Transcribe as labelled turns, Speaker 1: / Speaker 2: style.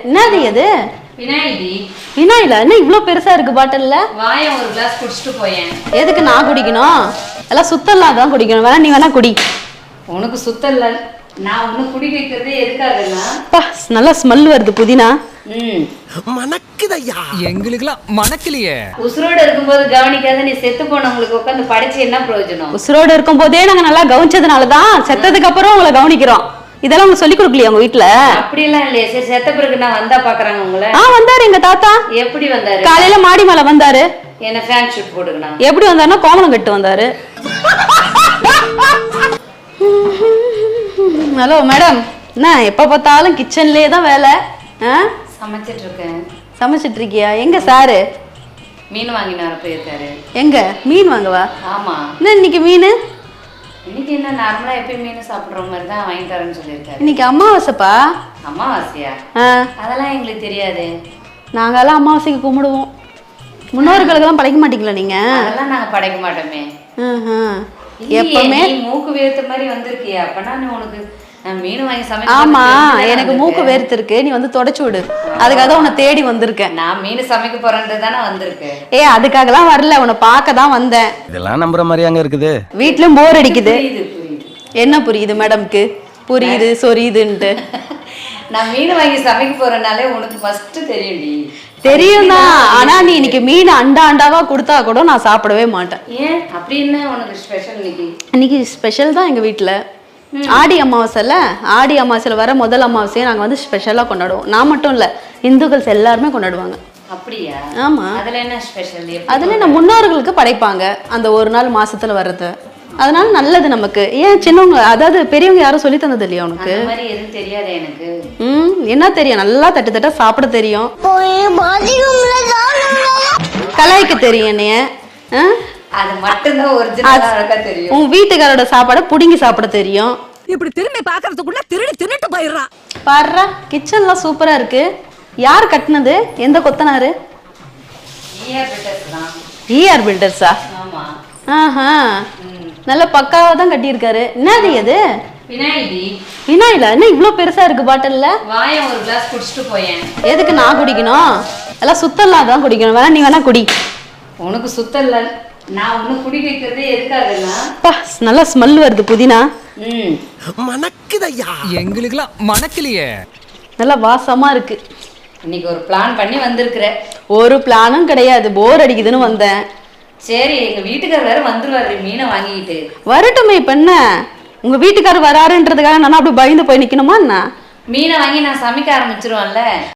Speaker 1: என்னது இது?
Speaker 2: வினாயிடி
Speaker 1: வினாயில என்ன இவ்ளோ பெருசா இருக்கு பாட்டில்ல?
Speaker 2: வாயம் ஒரு கிளாஸ் குடிச்சிட்டு போயேன்.
Speaker 1: எதுக்கு நான் குடிக்கணும்? எல்லாம் சுத்தம்லாம் தான் குடிக்கணும். வேணா நீ வேணா குடி.
Speaker 2: உனக்கு சுத்தம் இல்ல. நான் ஒண்ணு குடிக்க வைக்கிறதே எதுக்காகன்னா
Speaker 1: அப்பா நல்ல ஸ்மெல் வருது புதினா.
Speaker 3: மணக்குதையா?
Speaker 4: எங்களுக்கெல்லாம் மணக்கலையே.
Speaker 2: உசுரோட இருக்கும்போது கவனிக்காத நீ செத்து போனவங்களுக்கு உட்காந்து படிச்சு என்ன பிரயோஜனம்?
Speaker 1: உசுரோடு இருக்கும் போதே நாங்க நல்லா கவனிச்சதுனால தான் செத்ததுக்கு அப்புறம் உங்களை கவனிக்கிறோம். இதெல்லாம் உங்களுக்கு சொல்லி கொடுக்கலையா உங்க வீட்ல?
Speaker 2: அப்படியெல்லாம் இல்லையே. சரி செத்த பிறகு நான் வந்தா பாக்குறாங்க உங்களை.
Speaker 1: ஆ வந்தாரு எங்க தாத்தா.
Speaker 2: எப்படி வந்தாரு?
Speaker 1: காலையில மாடி மேல வந்தாரு.
Speaker 2: என்ன ஃபேன் ஷூட் போட்டுக்கணும்
Speaker 1: எப்படி வந்தாருன்னா கோமலம் கட்டு வந்தாரு. Hello madam. என்ன எப்ப பார்த்தாலும் கிச்சன்லயே தான் வேலை? ஆ?
Speaker 2: சமைச்சிட்டு இருக்கேன்
Speaker 1: சமைச்சிட்டு இருக்கியா எங்க சாரு?
Speaker 2: மீன் வாங்கிட்டு வர போயிருக்காரு
Speaker 1: எங்க? மீன் வாங்கவா?
Speaker 2: ஆமா.
Speaker 1: என்ன இன்னைக்கு மீன்?
Speaker 2: இன்னைக்கு என்ன நார்மலா எப்பயும் மீன் சாப்பிடுற மாதிரி தான் வாங்கி தரேன்னு சொல்லியிருக்காரு.
Speaker 1: இன்னைக்கு அமாவாசைப்பா?
Speaker 2: அமாவாசையா?
Speaker 1: ஆ.
Speaker 2: அதெல்லாம் எங்களுக்கு தெரியாது.
Speaker 1: நாங்கெல்லாம் அமாவாசைக்கு கும்பிடுவோம். முன்னோர்களுக்கெல்லாம் படைக்க மாட்டீங்களா நீங்க?
Speaker 2: அதெல்லாம் நாங்க படைக்க மாட்டோமே.
Speaker 1: எப்பவுமே
Speaker 2: மூக்கு வேர்த்த மாதிரி வந்திருக்கியா அப்பனா நீ உனக்கு நான் மீன் வாங்கி சமைக்க
Speaker 1: ஆமா எனக்கு மூக்கு? வேர்த்து இருக்கு நீ வந்து தொடச்சு விடு. அதுக்காக தான் உன்னை தேடி வந்திருக்கேன்.
Speaker 2: நான் மீன் சமைக்க போறேன்ட்டு தானே வந்திருக்கேன்
Speaker 1: ஏ அதுக்காகலாம் வரல. உன்னை பார்க்க தான் வந்தேன்.
Speaker 3: இதெல்லாம் நம்புற மாதிரி அங்க இருக்குது.
Speaker 1: வீட்லயும் போர் அடிக்குது.
Speaker 2: புரியுது புரியுது.
Speaker 1: என்ன புரியுது மேடம்க்கு புரியுது சொரியுதுன்ட்டு.
Speaker 2: நான் மீன் வாங்கி சமைக்க போறேனாலே உனக்கு ஃபர்ஸ்ட் தெரியும்டி.
Speaker 1: தெரியும் தான் ஆனா நீ இன்னைக்கு மீன் அண்டா அண்டாவா கொடுத்தா கூட நான் சாப்பிடவே மாட்டேன்.
Speaker 2: ஏன்? அப்படி என்ன உனக்கு ஸ்பெஷல் இன்னைக்கு?
Speaker 1: இன்னைக்கு ஸ்பெஷல் தான் எங்க வீட்ல. ஆடி அமாவாசைல ஆடி அமாவாசையில வர முதல் அமாவாசையை நாங்க வந்து ஸ்பெஷலா கொண்டாடுவோம். நான் மட்டும் இல்ல இந்துக்கள் எல்லாருமே கொண்டாடுவாங்க.
Speaker 2: அப்படியா?
Speaker 1: ஆமா.
Speaker 2: அதுல என்ன ஸ்பெஷல்
Speaker 1: அதுல நம்ம முன்னோர்களுக்கு படைப்பாங்க அந்த ஒரு நாள் மாசத்துல வர்றது. அதனால நல்லது நமக்கு. ஏன் சின்னவங்க அதாவது பெரியவங்க யாரும் சொல்லி தந்தது இல்லையா உனக்கு?
Speaker 2: தெரியாது எனக்கு.
Speaker 1: ம் என்ன தெரியும்? நல்லா தட்டு தட்டா சாப்பிட தெரியும். கலாய்க்க தெரியும் என்னைய. ஆ?
Speaker 2: அது மட்டும்தான் ஒரிஜினலா தெரியும்.
Speaker 1: உன் வீட்டுக்காரோட சாப்பாடை புடுங்கி சாப்பிட தெரியும்.
Speaker 5: இப்படி திரும்பி பாக்குறதுக்குள்ள திருடி தின்னுட்டு போயிடுறான்.
Speaker 1: பாருடா கிச்சன்லாம் சூப்பரா இருக்கு. யார் கட்டினது? எந்த கொத்தனாரு?
Speaker 2: ஈஆர் தான்.
Speaker 1: ஈஆர் பில்டர்ஸா
Speaker 2: ஆமா.
Speaker 1: ஆஹா. நல்ல பக்காவா தான் கட்டியிருக்காரு. என்னது அது
Speaker 2: வினாயிடி
Speaker 1: வினாயில என்ன இவ்ளோ பெருசா இருக்கு பாட்டில்ல?
Speaker 2: வாயம் ஒரு கிளாஸ் குடிச்சிட்டு போயேன்.
Speaker 1: எதுக்கு நான் குடிக்கணும்? எல்லாம் சுத்தம்லாம் தான் குடிக்கணும். வேணா நீ வேணா குடி.
Speaker 2: உனக்கு சுத்தம் இல்ல நான் ஒண்ணு குடிக்க வைக்கிறதே எதுக்காகன்னா
Speaker 1: அப்பா நல்ல ஸ்மெல் வருது புதினா.
Speaker 2: ம்.
Speaker 3: மணக்குதையா?
Speaker 4: எங்களுக்கெல்லாம் மணக்கலையே.
Speaker 1: நல்லா வாசமா இருக்கு.
Speaker 2: இன்னைக்கு ஒரு பிளான் பண்ணி வந்திருக்கிற.
Speaker 1: ஒரு பிளானும் கிடையாது போர் அடிக்குதுன்னு வந்தேன்.
Speaker 2: சரி எங்க வீட்டுக்காரர் வேற வந்துருவாரு மீனை வாங்கிட்டு
Speaker 1: வரட்டுமே இப்ப என்ன? உங்க வீட்டுக்காரர் வராருன்றதுக்காக நான் அப்படி பயந்து போய் நிக்கணுமா என்ன
Speaker 2: மீனை வாங்கி நான் சமைக்க ஆரம்பிச்சிருவேன்ல.